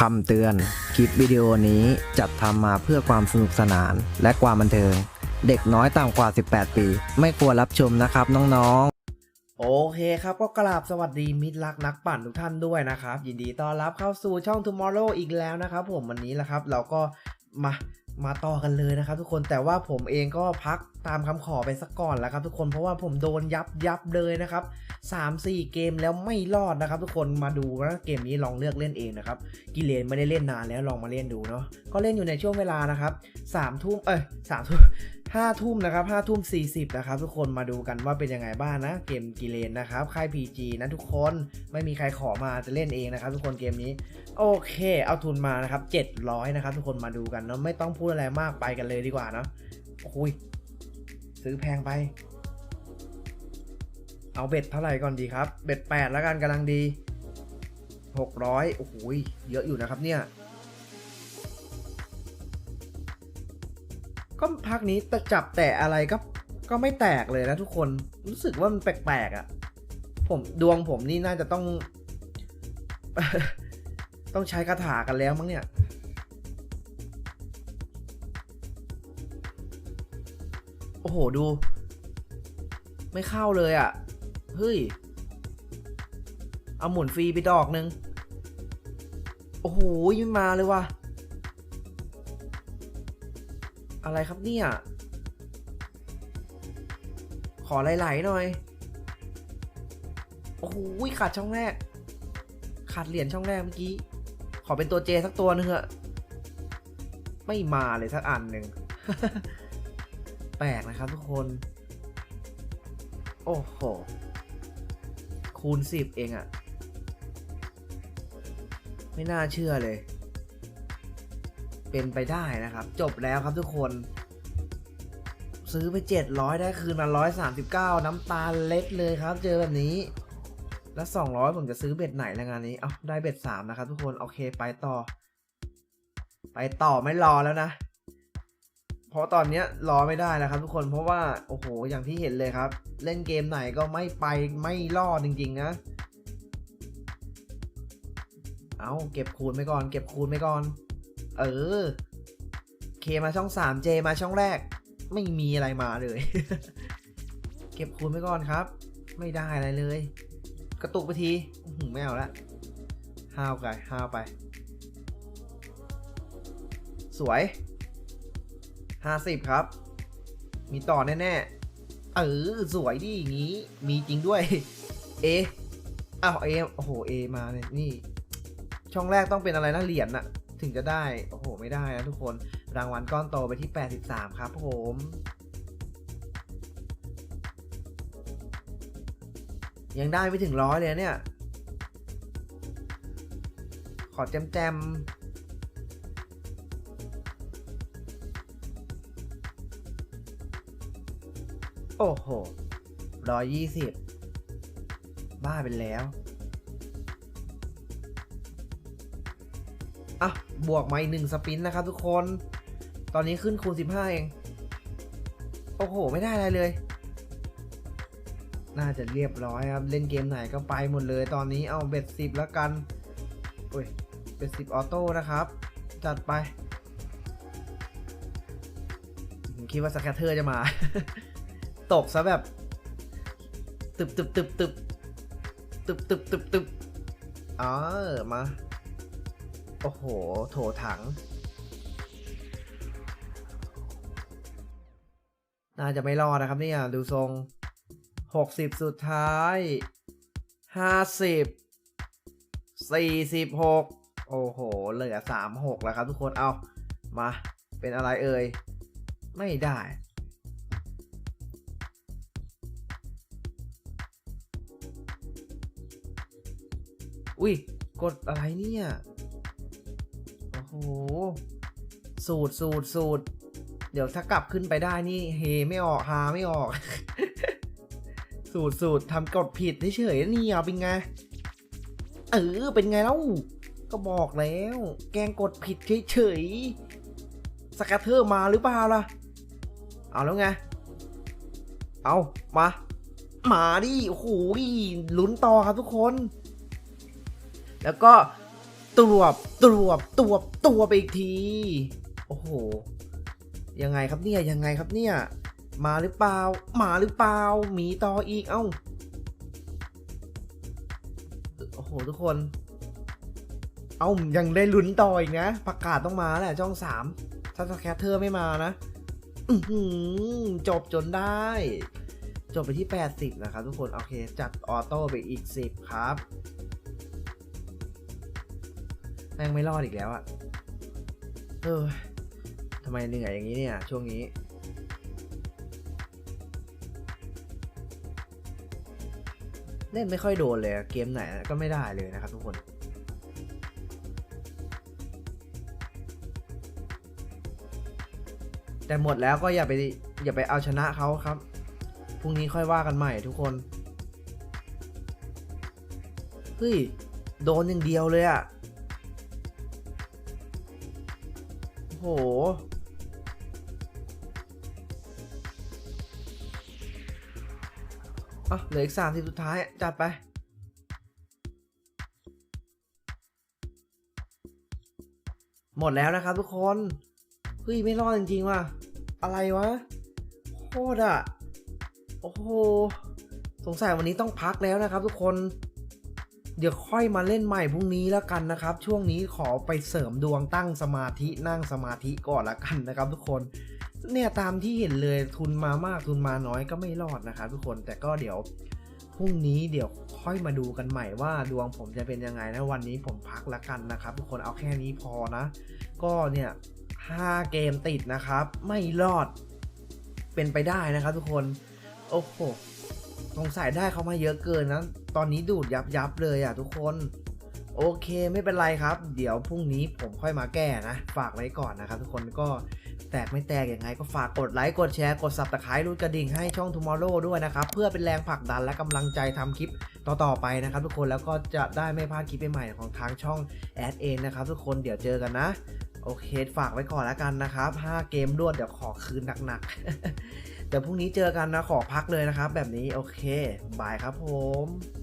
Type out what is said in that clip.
คำเตือน คลิปวิดีโอนี้จัดทำมาเพื่อความสนุกสนานและความบันเทิง เด็กน้อยต่ำกว่า 18 ปี ไม่ควรรับชมนะครับน้องๆ โอเคครับก็กราบสวัสดีมิตรรักนักปั่นทุกท่านด้วยนะครับ ยินดีต้อนรับเข้าสู่ช่อง Tomorrow อีกแล้วนะครับผมวันนี้แหละครับ เราก็มา มาต่อกันเลยนะครับทุกคนแต่ว่าผมเองก็พักตามคำขอไปสักก่อนแล้วครับทุกคนเพราะว่าผมโดนยับยับเลยนะครับ3 4 เกมแล้วไม่รอดนะครับ ทุกคนมาดูนะเกมนี้ลองเลือกเล่นเองนะครับกิเลนไม่ได้เล่นนานแล้วลองมาเล่นดูเนาะก็เล่นอยู่ในช่วงเวลานะครับสามทุ่มเอ้ยสามทุ่ม ห้าทุ่มนะครับห้าทุ่มสี่สิบนะครับทุกคนมาดูกันว่าเป็นยังไงบ้างนะ เกมกิเลนนะครับค่าย PG นะทุกคนไม่มีใครขอมาจะเล่นเองนะครับทุกคนเกมนี้ โอเค เอาทุนมานะครับ700นะครับทุกคนมาดูกันเนาะไม่ต้องพูดอะไรมากไปกันเลยดีกว่าเนาะคุยซื้อแพงไป เอาเบ็ดเท่าไหร่ก่อนดีครับ เบ็ดแปดแล้วกันกำลังดี600โอ้โหเยอะอยู่นะครับเนี่ย ก็พักนี้แต่จับแต่อะไรก็ก็ไม่แตกเลยนะทุกคนรู้สึกว่ามันแปลกๆอะ่ะ ผมดวงผมนี่น่าจะต้อง ต้องใช้คาถากันแล้วมั้งเนี่ยโอ้โหดู ไม่เข้าเลยอะ่ะเฮ้ยเอาหมุนฟรีไปดอกนึง โอ้โหไม่มาเลยว่ะ อะไรครับเนี่ย ขอไหลๆหน่อย โอ้โหขาดช่องแรก ขาดเหรียญช่องแรกเมื่อกี้ ขอเป็นตัวเจสักตัวนึงเถอะ ไม่มาเลยสักอันหนึ่ง แปลกนะครับทุกคน โอ้โห คูณสิบเองอะ ไม่น่าเชื่อเลย เป็นไปได้นะครับ จบแล้วครับทุกคน ซื้อไป 700 ได้คืนมา 139 น้ำตาเล็ดเลยครับ เจอแบบนี้ แล้ว 200 ผมจะซื้อเบ็ดไหนละงานนี้ เอาได้เบ็ด3นะครับทุกคนโอเคไปต่อ ไปต่อไม่รอแล้วนะ เพราะตอนนี้รอไม่ได้แล้วครับ ทุกคนเพราะว่าโอ้โหอย่างที่เห็นเลยครับ เล่นเกมไหนก็ไม่ไปไม่รอดจริง ๆ นะเอาเก็บคูณไปก่อน เก็บคูณไปก่อน เออเคมาช่อง 3 J มาช่องแรก ไม่มีอะไรมาเลย เก็บคูณไปก่อนครับ ไม่ได้อะไรเลย กระตุกไปทีหไม่เอาละห้าวไปห้าวไป สวย 50 ครับ มีต่อแน่ๆ เออ สวยดิอย่างนี้ มีจริงด้วย เออ้าวเอโอ้โหเอมาเนี่ยนี่ ช่องแรกต้องเป็นอะไรนะเหรียญน่ะ ถึงจะได้ โอ้โห ไม่ได้นะทุกคน รางวัลก้อนโตไปที่ 83 ครับผมยังได้ไม่ถึงร้อยเลยเนี่ย ขอแจมแจมโอ้โหร้อยยี่สิบบ้าไปแล้ว อะ บวกมาอีกหนึ่งสปินนะครับทุกคน ตอนนี้ขึ้นคูณ 15 เอง โอ้โห ไม่ได้อะไรเลย น่าจะเรียบร้อยครับ เล่นเกมไหนก็ไปหมดเลยตอนนี้เอาเบ็ดสิบแล้วกันโอ้ยเบ็ดสิบออโต้นะครับ จัดไปผมคิดว่าสแคตเตอร์จะมา ตกซะแบบ ตึบตึบตึบตึบตึบตึบตึบตึบอ๋อมา โอ้โห โถถัง น่าจะไม่รอดนะครับเนี่ย ดูทรง 60 สุดท้าย 50 46 โอ้โห เหลือ 36 แล้วครับทุกคน เอามา เป็นอะไรเอ่ย ไม่ได้อุ้ย กดอะไรเนี่ย โอ้โหสูตรสูตรสูตร เดี๋ยวถ้ากลับขึ้นไปได้นี่เฮไม่ออกฮาไม่ออก สูตรสูตรทำกดผิดเฉยๆนี่เอาเป็นไง เออเป็นไงแล้ว ก็บอกแล้ว แกงกดผิดเฉยๆสกัตเทอร์มาหรือเปล่าล่ะ เอาแล้วไง เอามามาดิโอ้โหลุ้นต่อครับทุกคน แล้วก็ ตรวบตรวบตรวบตัวไปอีกที โอ้โห ยังไงครับเนี่ย ยังไงครับเนี่ย มาหรือเปล่า มาหรือเปล่ามีต่ออีก เอ้า โอ้โห ทุกคน เอ้า ยังได้ลุ้นต่ออีกนะ ประกาศต้องมาแหละช่องสามถ้าแคทเธอร์ไม่มานะ อืจบจนได้ จบไปที่ 80 นะครับทุกคน โอเค จัดออโต้ไปอีก 10 ครับ แม่งไม่รอดอีกแล้วอะเออทำไมเหนื่อยอย่างนี้เนี่ย ช่วงนี้ เล่นไม่ค่อยโดนเลย เกมไหนก็ไม่ได้เลยนะครับทุกคนแต่หมดแล้วก็อย่าไปอย่าไปเอาชนะเขาครับ พรุ่งนี้ค่อยว่ากันใหม่ทุกคน เฮ้ย โดนอย่างเดียวเลยอะ โอ้โห อะ เหลืออีกสามสิบสุดท้าย จัดไป หมดแล้วนะครับทุกคน เฮ้ย ไม่รอดจริง ๆ ว่ะ อะไรวะ โคตรอะโอ้โห สงสัยวันนี้ต้องพักแล้วนะครับทุกคน เดี๋ยวค่อยมาเล่นใหม่พรุ่งนี้แล้วกันนะครับ ช่วงนี้ขอไปเสริมดวงตั้งสมาธินั่งสมาธิก่อนละกันนะครับ ทุกคนเนี่ยตามที่เห็นเลยทุนมามากทุนมาน้อยก็ไม่รอดนะครับทุกคนแต่ก็เดี๋ยวพรุ่งนี้เดี๋ยวค่อยมาดูกันใหม่ว่าดวงผมจะเป็นยังไงนะวันนี้ผมพักละกันนะครับ ทุกคนเอาแค่นี้พอนะ ก็เนี่ย5เกมติดนะครับ ไม่รอดเป็นไปได้นะครับ ทุกคน โอ้โห สงสัยได้เขามาเยอะเกินนะตอนนี้ดูดยับยับเลยอะทุกคน โอเคไม่เป็นไรครับ เดี๋ยวพรุ่งนี้ผมค่อยมาแก้นะ ฝากไว้ก่อนนะครับ ทุกคนก็แตกไม่แตกยังไงก็ฝากกดไลค์กดแชร์กด subscribe รูดกระดิ่งให้ช่อง Tomorrow ด้วยนะครับ เพื่อเป็นแรงผลักดันและกำลังใจทำคลิปต่อๆไปนะครับ ทุกคนแล้วก็จะได้ไม่พลาดคลิปใหม่ของทางช่องแอดเองนะครับ ทุกคนเดี๋ยวเจอกันนะ โอเค ฝากไว้ก่อนแล้วกันนะครับ 5 เกมรวดเดี๋ยวขอคืนหนักๆ ดี๋ยวพรุ่งนี้เจอกันนะขอพักเลยนะครับ แบบนี้โอเคบายครับผม